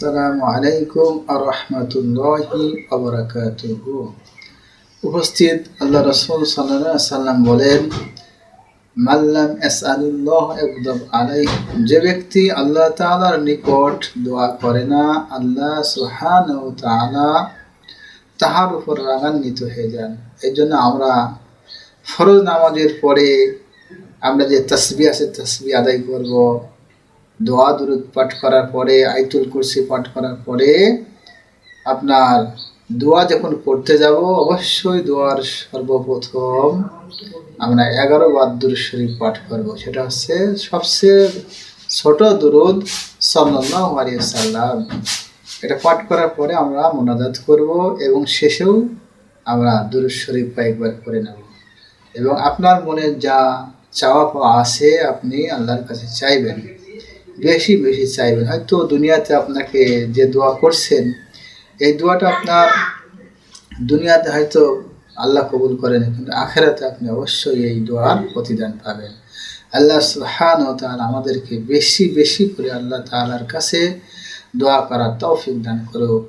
আসসালামু আলাইকুম আরহামতুল্লাহি আবরাকাতুহু। উপস্থিত আল্লাহ রসুল সাল্লাহ সাল্লাম বলেন মাল্লাম এস আলুল্লাহ আলাই যে ব্যক্তি আল্লাহ তাআলার নিকট দোয়া করে না, আল্লাহ সুহান ও তাআলা তাহার উপর রাগান্বিত হয়ে যান। এই জন্য আমরা ফরজ নামাজের পরে আমরা যে তসবি আছে তসবি আদায় করব দোয়া দুরুদ পাঠ করার পরে আইতুল কুরসি পাঠ করার পরে আপনার দোয়া যখন পড়তে যাব, অবশ্যই দোয়ার সর্বপ্রথম আমরা এগারো বার শরীফ পাঠ করব। সেটা হচ্ছে সবচেয়ে ছোট দুরুদ সাল্লাম এটা পাঠ করার পরে আমরা মোনাজাত করব এবং শেষেও আমরা দুরুদ শরীফ কয়েকবার করে নেব। এবং আপনার মনে যা চাওয়া পাওয়া আছে, আপনি আল্লাহর কাছে চাইবেন। বেশি বেশি চাইবেন। হয়তো দুনিয়াতে আপনাকে যে দোয়া করছেন, এই দোয়াটা আপনার দুনিয়াতে হয়তো আল্লাহ কবুল করেন, কিন্তু আখেরাতে আপনি অবশ্যই এই দোয়ার প্রতিদান পাবেন। আল্লাহ সুহান ও তাআলা আমাদেরকে বেশি বেশি করে আল্লাহ তালার কাছে দোয়া করার তৌফিক দান করুক।